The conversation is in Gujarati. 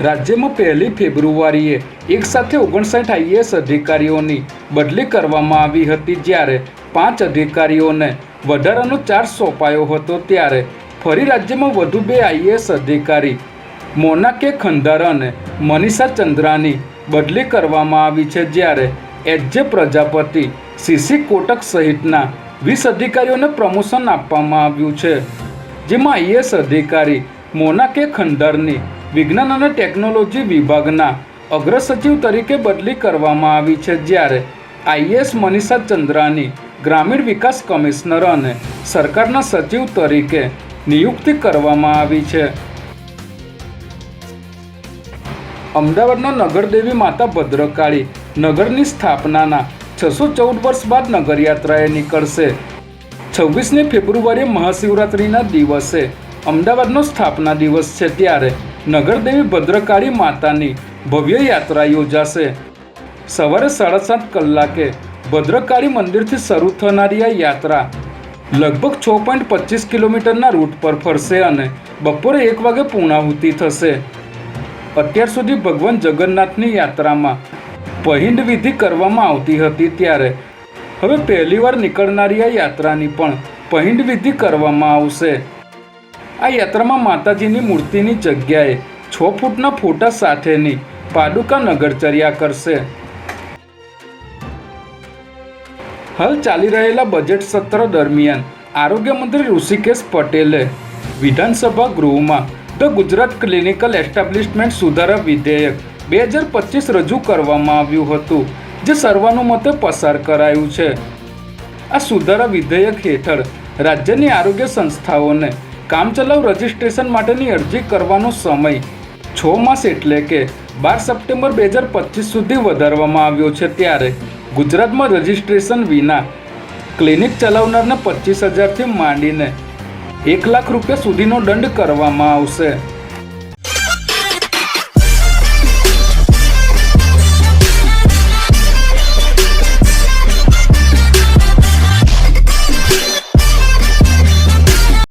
રાજ્યમાં પહેલી ફેબ્રુઆરીએ એક સાથે ઓગણસાઠ આઈએએસ અધિકારીઓની બદલી કરવામાં આવી હતી જ્યારે પાંચ અધિકારીઓને વધારાનો ચાર્જ સોંપાયો હતો ત્યારે ફરી રાજ્યમાં વધુ બે આઈએએસ અધિકારી મોનાકે ખંડાર અને મનીષા ચંદ્રાની બદલી કરવામાં આવી છે જ્યારે એચજે પ્રજાપતિ સીસી કોટક સહિતના વીસ અધિકારીઓને પ્રમોશન આપવામાં આવ્યું છે. જેમાં આઈએએસ અધિકારી મોનાકે ખંડારની વિજ્ઞાન અને ટેકનોલોજી વિભાગના અગ્રસચિવ તરીકે બદલી કરવામાં આવી છે જ્યારે આઈએસ મનીષા ચંદ્રાની ગ્રામીણ વિકાસ કમિશનર અને સરકારના સચિવ તરીકે નિયુક્તિ કરવામાં આવી છે. અમદાવાદના નગરદેવી માતા ભદ્રકાળી નગરની સ્થાપનાના છસો ચૌદ વર્ષ બાદ નગરયાત્રાએ નીકળશે. છવ્વીસમી ફેબ્રુઆરી મહાશિવરાત્રિના દિવસે અમદાવાદનો સ્થાપના દિવસ છે ત્યારે નગરદેવી ભદ્રકાળી માતાની ભવ્ય યાત્રા યોજાશે. સવારે સાડા સાત કલાકે ભદ્રકાળી મંદિરથી શરૂ થનારી આ યાત્રા લગભગ છ પોઈન્ટ પચીસ કિલોમીટરના રૂટ પર ફરશે અને બપોરે એક વાગે પૂર્ણાહુતિ થશે. અત્યાર સુધી ભગવાન જગન્નાથની યાત્રામાં પહિંડ વિધિ કરવામાં આવતી હતી ત્યારે હવે પહેલીવાર નીકળનારી આ યાત્રાની પણ પહિંડ વિધિ કરવામાં આવશે. આ યાત્રામાં માતાજીની મૂર્તિની જગ્યાએ છ ફૂટના ફોટા સાથેની પાદુકા નગરચર્યા કરશે. હાલ ચાલી રહેલા બજેટ સત્ર દરમિયાન આરોગ્ય મંત્રી ઋષિકેશ પટેલે વિધાનસભા ગૃહમાં ધ ગુજરાત ક્લિનિકલ એસ્ટાબ્લિશમેન્ટ સુધારા વિધેયક બે હજાર પચીસ રજૂ કરવામાં આવ્યું હતું, જે સર્વાનુમતે પસાર કરાયું છે. આ સુધારા વિધેયક હેઠળ રાજ્યની આરોગ્ય સંસ્થાઓને કામચલાઉ રજિસ્ટ્રેશન માટેની અરજી કરવાનો સમય છ માસ એટલે કે બાર સપ્ટેમ્બર બે હજાર પચીસ સુધી વધારવામાં આવ્યો છે ત્યારે ગુજરાતમાં રજિસ્ટ્રેશન વિના ક્લિનિક ચલાવનારને પચીસ હજારથી માંડીને એક લાખ રૂપિયા સુધીનો દંડ કરવામાં આવશે.